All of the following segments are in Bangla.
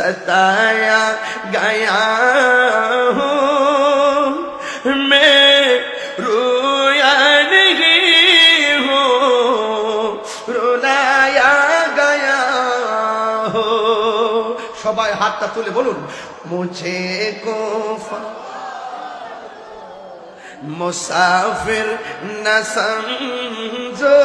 सताया गया हूँ मैं रोया नहीं हूँ रुलाया गया हो সবাই হাতটা তুলে বলুন মুঝে কো मुसाफिर न समझो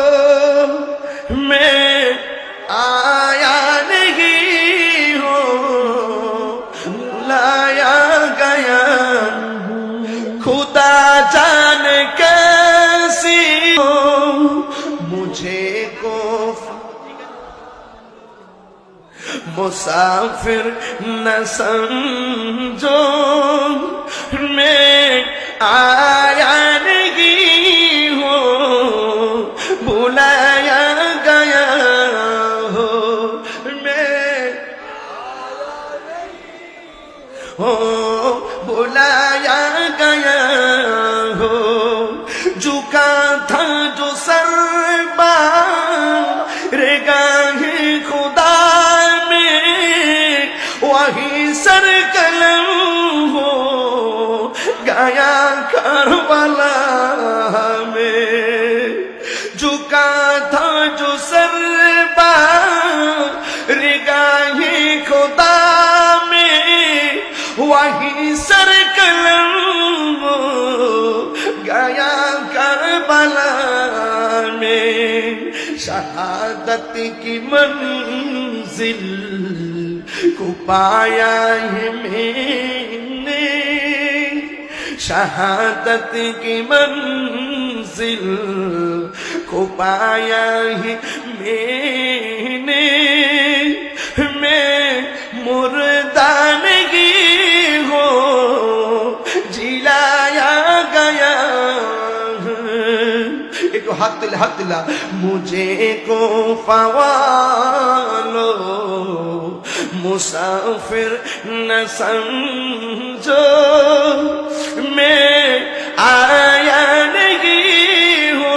मुझे को मुसाफिर न समझो मैं आया नहीं हूँ बुलाया गया हो मैं हो बुलाया गया हो झुका था जो सरबा वही सर कलम हो, गया करबला में झुका था जो सर गाहे खुदा में। वही सर कलम गया करबला में। शहादत की मंजिल کو پایا ہے میں نے شہادت کی منزل کو پایا ہے میں একটু হাত দিলে হাত দিলা মুঝে কো মুসাফির না মে আয়া নেহি হো।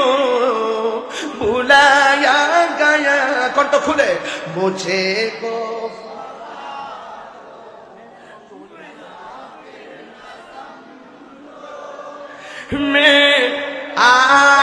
ভুলায়া গায়া। কণ্ঠ খুলে। মুঝে কো میں آ